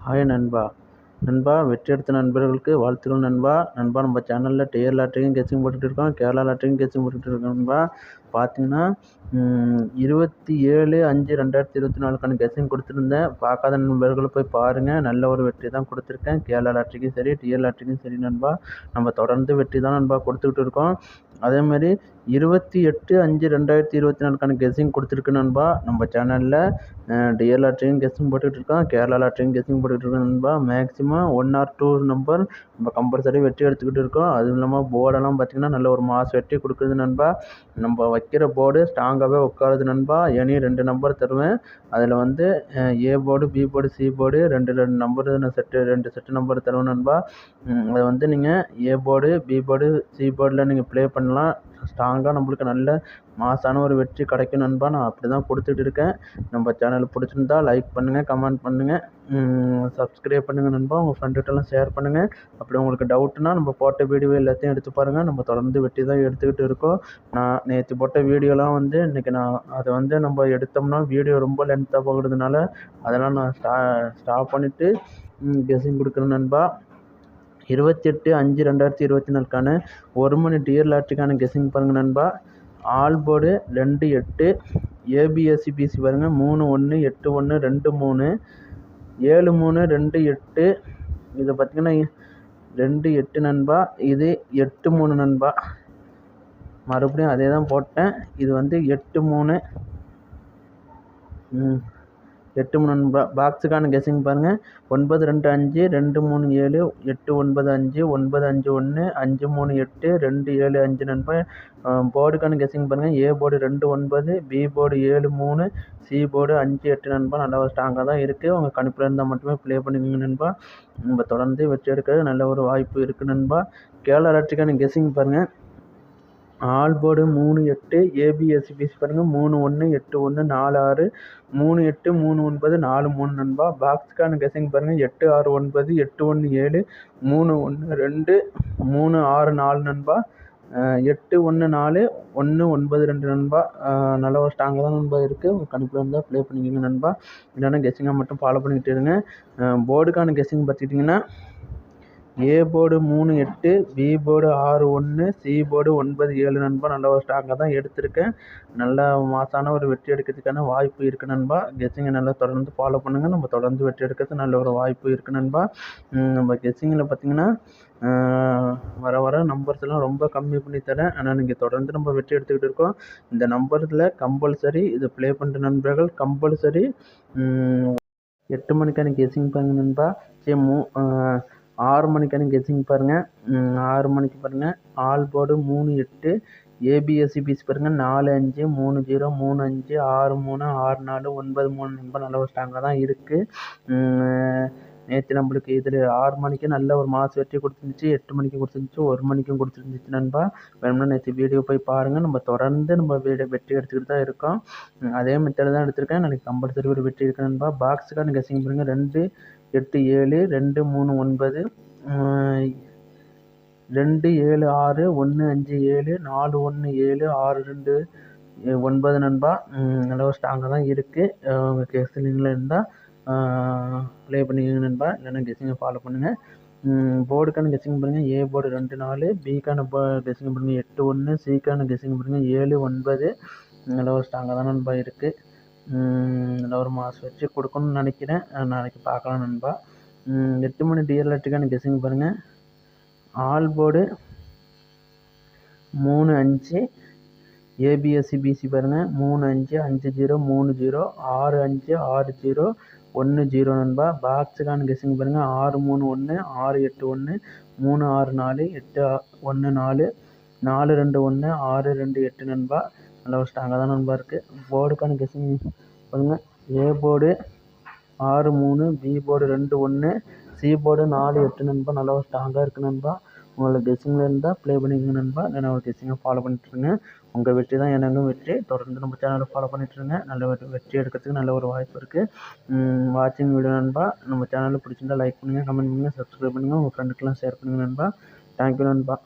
Hi நண்பா. நண்பா வெற்றி எடுத்த நண்பர்களுக்கு வாழ்த்துக்கள் நண்பா. நண்பா நம்ம சேனலில் டிஎர் லாட்டரியும் கெஸ்ஸிங் போட்டுட்டு இருக்கோம். கேரளா லாட்டரியும் கெஸ்ஸிங் போட்டுட்டு இருக்கோம் நண்பா. பார்த்தீங்கன்னா இருபத்தி ஏழு அஞ்சு ரெண்டாயிரத்தி இருபத்தி நாலுக்கான கெஸ்ஸிங் கொடுத்துருந்தேன். பார்க்காத நண்பர்கள் போய் பாருங்கள் நல்ல ஒரு வெற்றி தான் கொடுத்துருக்கேன். கேரளா லாட்டரிக்கும் சரி டிஎர் லாட்டரிக்கும் சரி நண்பா. நம்ம தொடர்ந்து வெற்றி தான் நண்பா கொடுத்துக்கிட்டு இருக்கோம். அதே மாதிரி இருபத்தி எட்டு அஞ்சு ரெண்டாயிரத்தி இருபத்தி நாலுக்கான கெஸ்ஸிங் கொடுத்துருக்கு நண்பா. நம்ம சேனலில் டிஎல் லாட்ரியும் கெஸ்ஸிங் போட்டுக்கிட்டு இருக்கோம். கேரளா லாட்ரியும் கெஸ்ஸிங் போட்டுக்கிட்டு இருக்கோம் நண்பா. Maximum one or two number நம்ம கம்பல்சரி வெற்றி எடுத்துக்கிட்டு இருக்கோம். அதுவும் இல்லாமல் போர்டெல்லாம் பார்த்திங்கன்னா நல்ல ஒரு மாஸ் வெற்றி கொடுக்குது நண்பா. நம்ம வைக்கிற போர்டு ஸ்ட்ராங்காகவே உட்காருது நண்பா. இனி ரெண்டு நம்பர் தருவேன். அதில் வந்து A board B board C board ரெண்டு ரெண்டு நம்பர் செட்டு ரெண்டு செட்டு நம்பர் தருவேன் நண்பா. அதை வந்து நீங்கள் A board B board C போர்டில் நீங்கள் ப்ளே பண்ணலாம். ஸ்ட்ராங்காக நம்மளுக்கு நல்ல மாசான ஒரு வெற்றி கிடைக்கும் நண்பா. நான் அப்படி தான் கொடுத்துட்டு இருக்கேன். நம்ம சேனல் பிடிச்சிருந்தா லைக் பண்ணுங்கள் கமெண்ட் பண்ணுங்கள் சப்ஸ்கிரைப் பண்ணுங்கள் நண்பா. உங்கள் ஃப்ரெண்டுகிட்டலாம் ஷேர் பண்ணுங்கள் அப்படி உங்களுக்கு டவுட்னா நம்ம போட்ட வீடியோ எல்லாத்தையும் எடுத்து பாருங்கள் நம்ம தொடர்ந்து வெட்டி தான் எடுத்துக்கிட்டு இருக்கோம். நான் நேற்று போட்ட வீடியோலாம் வந்து இன்றைக்கி நான் அதை வந்து நம்ம எடுத்தோம்னா வீடியோ ரொம்ப லென்த்தாக போகிறதுனால அதெல்லாம் நான் ஸ்டா ஸ்டாப் பண்ணிவிட்டு கெஸ்ஸிங் கொடுக்குறேன் நண்பா. இருபத்தெட்டு அஞ்சு ரெண்டாயிரத்தி இருபத்தி நாலுக்கான ஒரு மணி டியர் லாட்ரிக்கான கெஸ்ஸிங் பாருங்கள் நண்பா. ஆல் போர்டு ரெண்டு எட்டு ஏபிஎஸ்சி பிசி பாருங்கள் மூணு ஒன்று எட்டு ஒன்று ரெண்டு மூணு ஏழு மூணு ரெண்டு எட்டு. இதை பார்த்திங்கன்னா ரெண்டு எட்டு நண்பா. இது எட்டு மூணு நண்பா. மறுபடியும் அதே தான் போட்டேன். இது வந்து எட்டு மூணு. ம். எட்டு மூணு பா பாக்ஸுக்கான கெஸ்ஸிங் பாருங்கள் ஒன்பது ரெண்டு அஞ்சு ரெண்டு மூணு ஏழு எட்டு ஒன்பது அஞ்சு ஒன்பது அஞ்சு ஒன்று அஞ்சு மூணு எட்டு ரெண்டு ஏழு அஞ்சு நண்பா போர்டுக்கான கெஸ்ஸிங் பாருங்கள் ஏ போர்டு ரெண்டு ஒன்பது பி போர்டு ஏழு மூணு சி போர்டு அஞ்சு எட்டு நண்பா நல்லா ஒரு ஸ்ட்ராங்காக தான் இருக்குது உங்கள் கணிப்பில் இருந்தால் மட்டுமே ப்ளே பண்ணிக்கோங்க நண்பா நம்ம தொடர்ந்து வெற்றி எடுக்கிறது நல்ல ஒரு வாய்ப்பு இருக்குது நண்பா கேரளா எலக்ட்ரிக்கான கெஸ்ஸிங் பாருங்கள் ஆல் போர்டு மூணு எட்டு ஏபிஎஸ்சிபிசி பாருங்கள் மூணு ஒன்று எட்டு ஒன்று நாலு ஆறு மூணு எட்டு மூணு ஒன்பது நாலு மூணு நண்பா. பாக்ஸுக்கான கெஸிங் பாருங்கள் எட்டு ஆறு ஒன்பது எட்டு ஒன்று ஏழு மூணு ஒன்று ரெண்டு மூணு ஆறு நாலு நண்பா. எட்டு ஒன்று நாலு ஒன்று ஒன்பது ரெண்டு நண்பா. நல்ல ஒரு ஸ்ட்ராங்காக தான் நண்பா இருக்குது உங்கள் கணிப்பில் இருந்தால் ப்ளே பண்ணிக்கோங்க நண்பா. இல்லைன்னா கெஸ்ஸிங்காக மட்டும் ஃபாலோ பண்ணிக்கிட்டு இருங்க. போர்டுக்கான கெஸ்ஸிங் பார்த்துக்கிட்டிங்கன்னா ஏ போர்டு மூணு எட்டு பி போர்டு ஆறு ஒன்று சி போர்டு ஒன்பது ஏழு நண்பா. நல்ல ஒரு ஸ்ட்ராங்காக தான் எடுத்திருக்கேன். நல்ல மாசான ஒரு வெற்றி எடுக்கிறதுக்கான வாய்ப்பு இருக்குது நண்பா. கெஸ்ஸிங்கை நல்லா தொடர்ந்து ஃபாலோ பண்ணுங்கள் நம்ம தொடர்ந்து வெற்றி எடுக்கிறது நல்ல ஒரு வாய்ப்பு இருக்குது நண்பா. நம்ம கெஸ்ஸிங்கில் பார்த்திங்கன்னா வர வர நம்பர்ஸ் எல்லாம் ரொம்ப கம்மி பண்ணி தரேன். ஆனால் நீங்கள் தொடர்ந்து நம்ம வெற்றி எடுத்துக்கிட்டு இருக்கோம். இந்த நம்பரில் கம்பல்சரி இது ப்ளே பண்ணுற நண்பர்கள் கம்பல்சரி எட்டு மணிக்கான கெஸ்ஸிங் பண்ணுங்க நண்பா. சரி மூ ஆறு மணிக்கான கெஸ்ஸிங் பாருங்கள் ஆறு மணிக்கு பாருங்கள் ஆல் போர்டு மூணு எட்டு. ஏபிஎஸ்சி பீஸ் பாருங்கள் நாலு அஞ்சு மூணு ஜீரோ மூணு அஞ்சு ஆறு மூணு ஆறு நாலு ஒன்பது மூணு. ரொம்ப நல்ல ஒரு ஸ்ட்ராங்காக தான் இருக்குது நேற்று நம்மளுக்கு இதில் ஆறு மணிக்கு நல்ல ஒரு மாஸ் வெற்றி கொடுத்துருந்துச்சி எட்டு மணிக்கு கொடுத்துருந்துச்சி ஒரு மணிக்கும் கொடுத்துருந்துச்சு நண்பா. வேணும்னா நேற்று வீடியோ போய் பாருங்கள் நம்ம தொடர்ந்து நம்ம வீடியோ வெற்றி எடுத்துக்கிட்டு தான் இருக்கோம். அதே மெத்தடில் தான் எடுத்திருக்கேன். நாளைக்கு கம்பல்சரி ஒரு வெற்றி இருக்கு நண்பா. பாக்ஸுக்கான கெஸ்ஸிங் பாருங்கள் ரெண்டு எட்டு ஏழு ரெண்டு மூணு ஒன்பது ரெண்டு ஏழு ஆறு ஒன்று அஞ்சு ஏழு நாலு ஒன்று ஏழு ஆறு ரெண்டு ஒன்பது நண்பா. நல்ல ஒரு ஸ்ட்ராங்காக தான் இருக்குது உங்கள் கெஸ்ஸிங்கில் இருந்தால் ப்ளே பண்ணிக்கோங்க நண்பா. இல்லைன்னா கெஸ்ஸிங்கை ஃபாலோ பண்ணுங்கள் போர்டுக்கான கெஸ்ஸிங் பாருங்கள் ஏ போர்டு ரெண்டு நாலு. பிக்கான போ கெஸ்ஸிங் பாருங்கள் எட்டு ஒன்று சிக்கான கெஸ்ஸிங் பாருங்கள் ஏழு ஒன்பது. நல்ல ஒரு ஸ்ட்ராங்காக தான் நண்பா இருக்குது நல்ல ஒரு மாதம் வச்சு கொடுக்கணும்னு நினைக்கிறேன். நாளைக்கு பார்க்கலாம் நண்பா. எட்டு மணி டிஎல்எட்டுக்கான கெஸ்ஸிங் பாருங்கள் ஆல் போர்டு மூணு அஞ்சு. ஏபிஎஸ்சி பிசி பாருங்கள் மூணு அஞ்சு அஞ்சு ஜீரோ மூணு ஜீரோ. ஆறு அஞ்சு ஆறு ஜீரோ. ஒன்று ஜீரோ நண்பா. பாக்ஸுக்கான கெஸ்ஸிங் பாருங்கள் ஆறு மூணு ஒன்று ஆறு எட்டு ஒன்று மூணு ஆறு நாலு எட்டு ஒன்று நாலு நாலு ரெண்டு ஒன்று ஆறு ரெண்டு எட்டு நண்பா. நல்லா ஒரு ஸ்ட்ராங்காக தான் நண்பா இருக்குது போர்டுக்கான கெஸ்ஸிங் பாருங்கள் ஏ போர்டு ஆறு மூணு பி போர்டு ரெண்டு ஒன்று சி போர்டு நாலு எட்டு நண்பா. நல்லா ஒரு ஸ்ட்ராங்காக இருக்குது நண்பா. உங்களுக்கு கெஸ்ஸிங்கில் இருந்தால் ப்ளே பண்ணிக்கோங்க நண்பா. இல்லைனா ஒரு கெஸ்ஸிங்கை ஃபாலோ பண்ணிட்டுருங்க. உங்கள் வெற்றி தான் எனக்கும் வெற்றி. தொடர்ந்து நம்ம சேனலை ஃபாலோ பண்ணிட்டுருங்க. நல்ல ஒரு வெற்றி எடுக்கிறதுக்கு நல்ல ஒரு வாய்ப்பு இருக்குது வாட்சிங் வீடியோ நண்பா. நம்ம சேனலில் பிடிச்சிருந்தா லைக் பண்ணுங்கள் கமெண்ட் பண்ணுங்கள் சப்ஸ்கிரைப் பண்ணுங்கள் உங்கள் ஃப்ரெண்டுக்கெலாம் ஷேர் பண்ணுங்கள் நண்பா. தேங்க்யூ நண்பா.